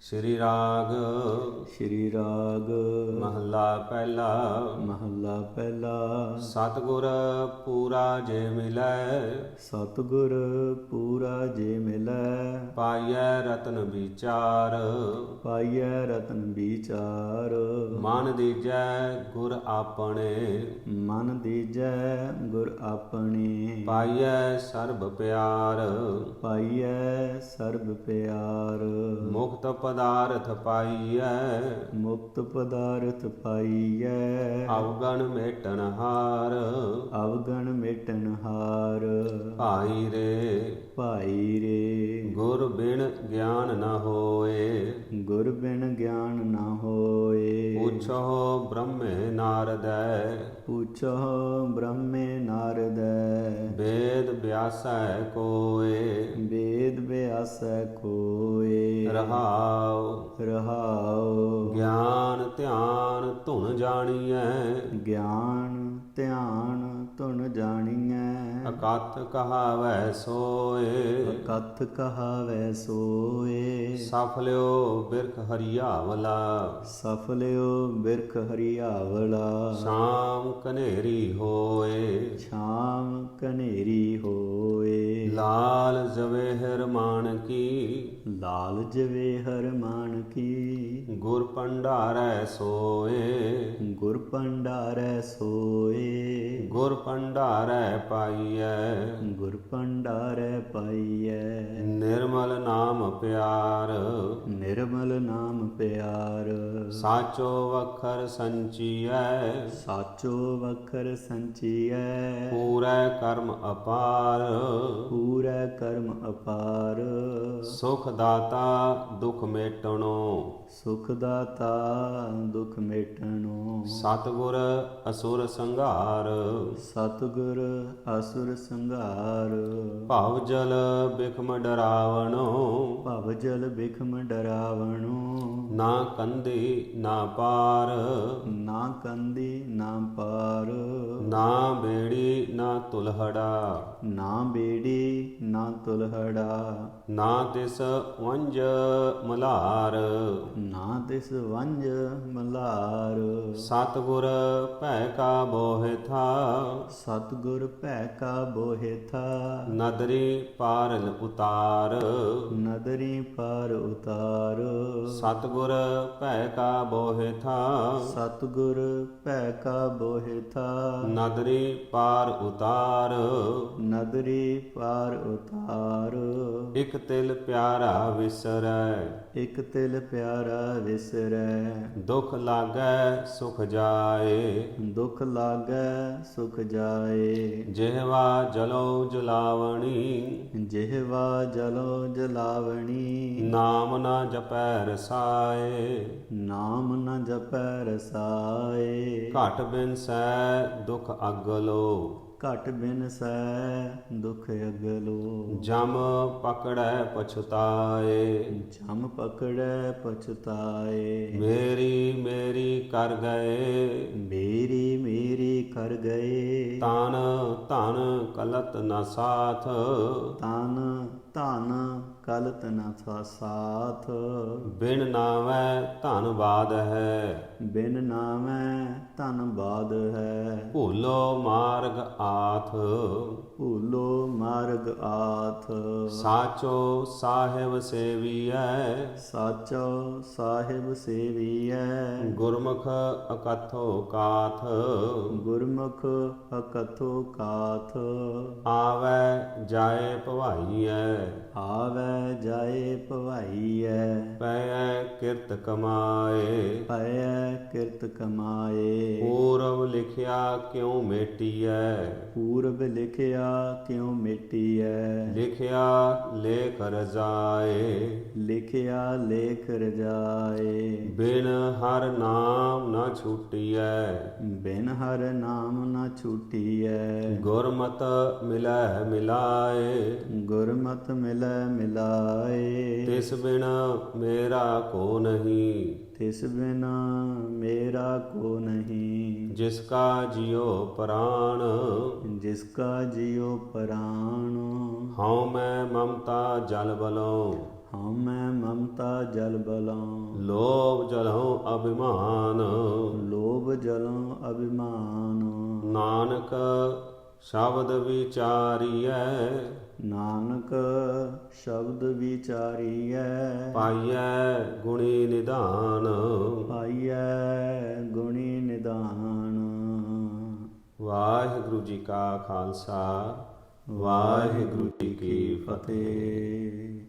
ਸ੍ਰੀ ਰਾਗ। ਸ਼੍ਰੀ ਰਾਗ। ਮਹੱਲਾ ਪਹਿਲਾ। ਮਹੱਲਾ ਪਹਿਲਾ। ਸਤਿਗੁਰ ਪੂਰਾ ਜੇ ਮਿਲੈ। ਸਤਿਗੁਰ ਪੂਰਾ ਜੇ ਮਿਲੈ। ਪਾਈਐ ਰਤਨ ਵਿਚਾਰ। ਪਾਈਐ ਰਤਨ ਵਿਚਾਰ। ਮਨ ਦੀਜੈ ਗੁਰ ਆਪਣੇ। ਮਨ ਦੀਜੈ ਗੁਰ ਆਪਣੇ। ਪਾਈਐ ਸਰਬ ਪਿਆਰ। ਪਾਈਐ ਸਰਬ ਪਿਆਰ। ਮੁਕਤ ਪਦਾਰਥ ਪਾਈਐ। ਮੁਕਤ ਪਦਾਰਥ ਪਾਈਐ। ਅਵਗਣ ਮੇਟਨ ਹਾਰ। ਅਵਗਣ ਮਿਟਨ ਹਾਰ। ਭਾਈ ਰੇ। ਭਾਈ ਰੇ। ਗੁਰ ਬਿਨ ਗਿਆਨ ਨ ਹੋਏ। ਗੁਰ ਬਿਨ ਗਿਆਨ ਨਾ ਹੋਏ। ਪੁੱਛੋ ਬ੍ਰਹਮੇ ਨਾਰਦੈ। ਪੁੱਛੋ ਬ੍ਰਹਮੇ ਨਾਰਦੈ। ਵੇਦ ਵਿਆਸੈ ਕੋਏ। ਵੇਦ ਵਿਆਸੈ ਕੋਏ ਰਹਾਉ ਰਹਾਉ ਗਿਆਨ ਧਿਆਨ ਧੁਨ ਜਾਣੀਐ। ਧੁਨ ਜਾਣੀਐ। ਅਕਥ ਕਹਾਵੈ ਸੋਏ। ਕਥ ਕਹਾਵੈ ਸੋਏ। ਸਫਲਿਓ ਬਿਰਖ ਹਰੀਆਵਲਾ। ਸਫਲਿਓ ਬਿਰਖ ਹਰੀਆਵਲਾ। ਸ਼ਾਮ ਕਨੇਰੀ ਹੋਏ। ਸ਼ਾਮ ਕਨੇਰੀ ਹੋਏ। ਲਾਲ ਜਵੇਹਰ ਮਾਣਕੀ ਲਾਲ ਜਵੇ ਹਰ ਮਾਨ ਕੀ। ਗੁਰ ਪੰਡਾਰੈ ਸੋਏ। ਗੁਰ ਪੰਡਾਰੈ ਸੋਏ। ਗੁਰ ਪੰਡਾਰੈ ਪਾਈਐ। ਗੁਰ ਪੰਡਾਰੈ ਪਾਈਐ। ਨਿਰਮਲ ਨਾਮ ਪਿਆਰ। ਨਿਰਮਲ ਨਾਮ ਪਿਆਰ। ਸਾਚੋ ਵਖਰ ਸੰਚੀਐ। ਸਾਚੋ ਵਖਰ ਸੰਚੀਐ। ਪੂਰੈ ਕਰਮ ਅਪਾਰ। ਪੂਰਾ ਕਰਮ ਅਪਾਰ। ਸੁਖ ਦਾਤਾ ਦੁਖ ਮੇਟਣੋ। ਸੁਖ ਦਾਤਾ ਦੁਖ ਮੇਟਣੋ। ਸਤਿਗੁਰ ਅਸੁਰ ਸੰਘਾਰ। ਸਤਿਗੁਰ ਅਸੁਰ ਸੰਘਾਰ। ਭਵ ਜਲ ਬਿਖਮ ਡਰਾਵਣੋ। ਭਵ ਜਲ ਬਿਖਮ ਡਰਾਵਣੋ। ਨਾ ਕੰਦੀ ਨਾ ਪਾਰ। ਨਾ ਕੰਦੀ ਨਾ ਪਾਰ। ਨਾ ਬੇੜੀ ਨਾ ਤੁਲਹੜਾ। ਨਾ ਬੇੜੀ ਨਾ ਤੁਲਹੜਾ। ਨਾ ਤਿਸ ਵੰਜ ਮਲਾਰ। ਨਾ ਤਿਸ ਵੰਜ ਮਲਾਰ। ਸਤਿਗੁਰ ਭੈ ਕਾ ਬੋਹਿ ਥਾ। ਸਤਿਗੁਰ ਭੈ ਕਾ ਬੋਹਿ ਥਾ। ਨਦਰੀ ਪਾਰਲ ਉਤਾਰ। ਨਦਰੀ ਪਾਰ ਉਤਾਰ। ਸਤਿਗੁਰ ਭੈ ਕਾ ਬੋਹਿ ਥਾ। ਸਤਿਗੁਰ ਭੈ ਕਾ ਬੋਹਿ ਥਾ। ਨਦਰੀ ਪਾਰ ਉਤਾਰ। ਨਦਰੀ ਪਾਰ ਉਤਾਰ। ਇਕ ਤਿਲ ਪਿਆਰਾ ਵਿਸਰੈ। ਇਕ ਤਿਲ ਪਿਆਰਾ ਵਿਸਰੈ। ਦੁਖ ਲਾਗੈ ਸੁਖ ਜਾਏ। ਦੁਖ ਲਾਗੈ ਸੁਖ ਜਾਏ ਜਿਹਵਾ ਜਲੋ ਜਲਾਵਣੀ। ਜਿਹਵਾ ਜਲੋ ਜਲਾਵਣੀ। ਨਾਮ ਨਾ ਜਪੈ ਰਸਾਏ। ਨਾਮ ਨ ਜਪੈ ਰਸਾਏ। ਘਟ ਬਿਨਸੈ ਦੁਖ ਅਗਲੋ। ਘਟ ਬਿਨਸੈ ਦੁਖ ਅਗਲੋ। ਜਮ ਪਕੜੈ ਪਛਤਾਏ। ਜਮ ਪਕੜੈ ਪਛਤਾਏ। ਮੇਰੀ ਮੇਰੀ ਕਰ ਗਏ। ਮੇਰੀ ਮੇਰੀ ਕਰ ਗਏ। ਤਨ ਧਨ ਕਲਤ ਨ ਸਾਥ। ਤਨ ਧਨ ਕਲਤ ਨ ਸਾਥ। ਬਿਨ ਨਾਵੈ ਧਨਵਾਦ ਹੈ। ਬਿਨ ਨਾਮੈ ਧਨਬਾਦ ਹੈ। ਭੂਲੋ ਮਾਰਗ ਆਥ। ਭੂਲੋ ਮਾਰਗ ਆਥ। ਸਾਚੋ ਸਾਹਿਬ ਸੇਵੀਐ। ਸਾਚੋ ਸਾਹਿਬ ਸੇਵੀਐ। ਗੁਰਮੁਖ ਅਕਥੋ ਕਾਥ। ਗੁਰਮੁਖ ਅਕਥੋ ਕਾਥ। ਆਵੈ ਜਾਏ ਭਵਾਈਐ। ਆਵੈ ਜਾਏ ਭਵਾਈਐ। ਪੈ ਕਿਰਤ ਕਮਾਏ। ਪਇਐ ਕਿਰਤ ਕਮਾਏ। ਪੂਰਵ ਲਿਖਿਆ ਕਿਉ ਮੇਟੀਐ? ਪੂਰਬ ਲਿਖਿਆ ਕਿਉ ਮਿਟੀਐ? ਲਿਖਿਆ ਲੇਖ ਰਜ਼ਾਏ। ਲਿਖਿਆ ਲੇਖ ਰਜਾਏ। ਬਿਨ ਹਰ ਨਾਮ ਨਾ ਛੂਟੀਐ। ਬਿਨ ਹਰ ਨਾਮ ਨਾ ਛੂਟੀਐ। ਗੁਰਮਤ ਮਿਲੈ ਮਿਲਾਏ। ਗੁਰਮਤਿ ਮਿਲੈ ਮਿਲਾਏ। ਤਿਸ ਬਿਨ ਮੇਰਾ ਕੋ ਨਹੀਂ। ਤਿਸ ਬਿਨਾ ਮੇਰਾ ਕੋ ਨਹੀਂ। ਜਿਸ ਕਾ ਜਿਉ ਪ੍ਰਾਣ ਜਿਸ ਕਾ ਜਿਉ ਪ੍ਰਾਣ ਹਉ ਮੈਂ ਮਮਤਾ ਜਲ ਬਲੋਂ ਹਉ ਮੈਂ ਮਮਤਾ ਜਲ ਬਲਾਂ ਲੋਭ ਜਲਹੁ ਅਭਿਮਾਨ। ਲੋਭ ਜਲੋਂ ਅਭਿਮਾਨ। ਨਾਨਕ ਸ਼ਬਦ ਵਿਚਾਰੀਐ। ਨਾਨਕ ਸ਼ਬਦ ਵਿਚਾਰੀਐ। ਪਾਈਐ ਗੁਣੀ ਨਿਧਾਨ। ਪਾਈਐ ਗੁਣੀ ਨਿਦਾਨ ਵਾਹਿਗੁਰੂ ਜੀ ਕਾ ਖਾਲਸਾ ਵਾਹਿਗੁਰੂ ਜੀ ਕੀ ਫਤਿਹ।